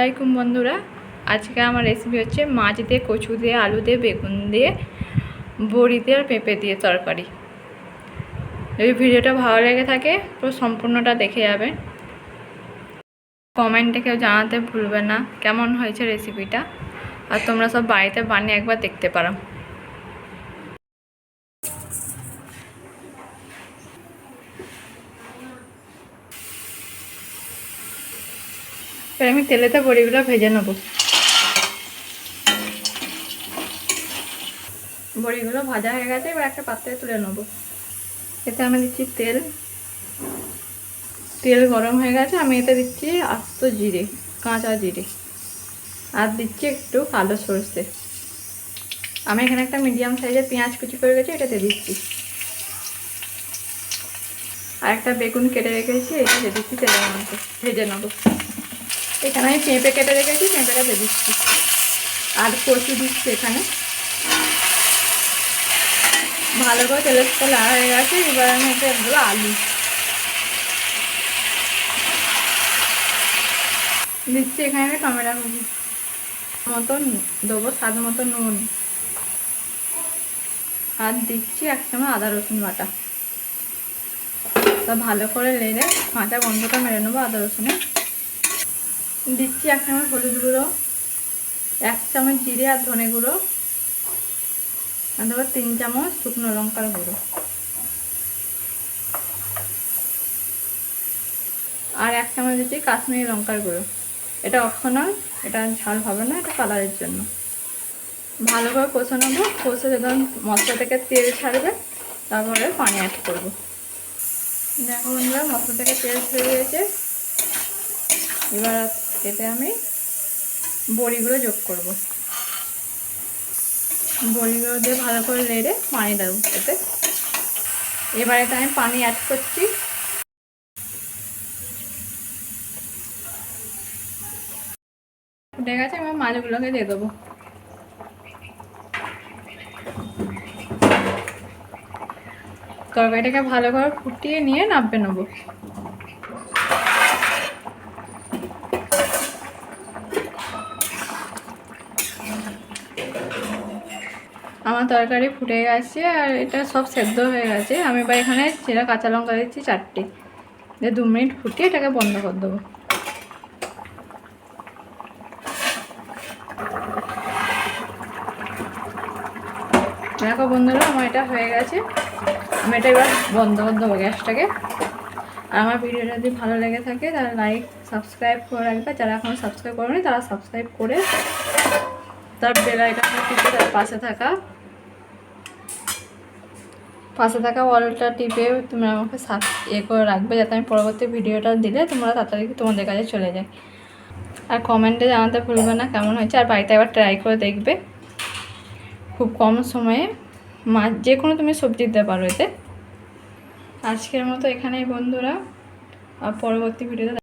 আলাইকুম বন্ধুরা। আজকে আমার রেসিপি হচ্ছে মাছ দিয়ে, কচু দিয়ে, আলু দিয়ে, বেগুন দিয়ে, বড়ি দিয়ে আর পেঁপে দিয়ে তরকারি। যদি ভিডিওটা ভালো লেগে থাকে তো সম্পূর্ণটা দেখে যাবে কমেন্টে কেউ জানাতে ভুলবে না, কেমন হয়েছে রেসিপিটা আর তোমরা সব বাড়িতে বানিয়ে একবার দেখতে পারো। এবার আমি তেলেতে বড়িগুলো ভেজে নেব। বড়িগুলো ভাজা হয়ে গেছে, এবার একটা পাত্রে তুলে নেব। এতে আমি দিচ্ছি তেল। তেল গরম হয়ে গেছে, আমি এতে দিচ্ছি আস্ত জিরে, কাঁচা জিরে। আর দিচ্ছি একটু কালো সরষে। আমি এখানে একটা মিডিয়াম সাইজের পেঁয়াজ কুচি করে গেছি এটাতে দিচ্ছি। আর একটা বেগুন কেটে রেখেছি এটা দিচ্ছি তেলের মধ্যে। ভেজে নেব। এখানে আমি পেঁপে কেটে রেখেছি, পেঁপেটা দিয়ে দিচ্ছি আর কচু দিচ্ছি এখানে। ভালো করে তেলের লাড়া হয়ে গেছে, এবার আমি এতে দেবো আলু। দিচ্ছি এখানে টমেটো কুচি মতন, দেবো স্বাদ মতো নুন। আর দিচ্ছি এক চামচ আদা রসুন বাটা। তা ভালো করে লেড়ে কাঁচা গন্ধটা মেরে নেব আদা রসুনে। দিচ্ছি এক চামচ হলুদ গুঁড়ো, এক চামচ জিরে আর ধনে গুঁড়ো, আর দেবো তিন চামচ শুকনো লঙ্কার গুঁড়ো। আর এক চামচ দিচ্ছি কাশ্মীরি লঙ্কার গুঁড়ো। এটা অপশনাল এটা ঝাল হবে না, এটা কালারের জন্য। ভালো করে কষে নেব, কষে যখন মশলা থেকে তেল ছাড়বে, তারপরে পানি অ্যাড করব। দেখো বন্ধুরা, মশলা থেকে তেল ছেড়ে দিয়েছে। এবার এতে আমি বড়িগুলো যোগ করব। বড়িগুলো দিয়ে ভালো করে নেড়ে পানি দেবো এতে। এবারে তো আমি পানি অ্যাড করছি। ফুটে গেছে, এবার মাছগুলোকে দিয়ে দেবো। তরকারিটাকে ভালো করে ফুটিয়ে নিয়ে নাববে নেব। আমার তরকারি ফুটে গেছে আর এটা সব সেদ্ধ হয়ে গেছে। আমি এবার এখানে চেরা কাঁচা লঙ্কা দিচ্ছি চারটে। দিয়ে দু মিনিট ফুটিয়ে এটাকে বন্ধ করে দেবো। দেখো বন্ধুরা, আমার এটা হয়ে গেছে। আমি এটা এবার বন্ধ করে দেবো গ্যাসটাকে। আর আমার ভিডিওটা যদি ভালো লেগে থাকে, তাহলে লাইক সাবস্ক্রাইব করে রাখবে। যারা এখন সাবস্ক্রাইব করেনি, তারা সাবস্ক্রাইব করে তার বেল আইকনটা টিপে তার পাশে থাকা। পাশে থাকা ওয়ালটা টিপে তুমি আমাকে সাব ইয়ে করে রাখবে যাতে আমি পরবর্তী ভিডিওটা দিলে তোমরা তাড়াতাড়ি তোমাদের কাছে চলে যায় আর কমেন্টে জানাতে ভুলবে না কেমন হয়েছে, আর বাড়িতে একবার ট্রাই করে দেখবে। খুব কম সময়ে মাছ যে কোনো তুমি সবজি দিতে পারো এতে। আজকের মতো এখানেই বন্ধুরা, আর পরবর্তী ভিডিওতে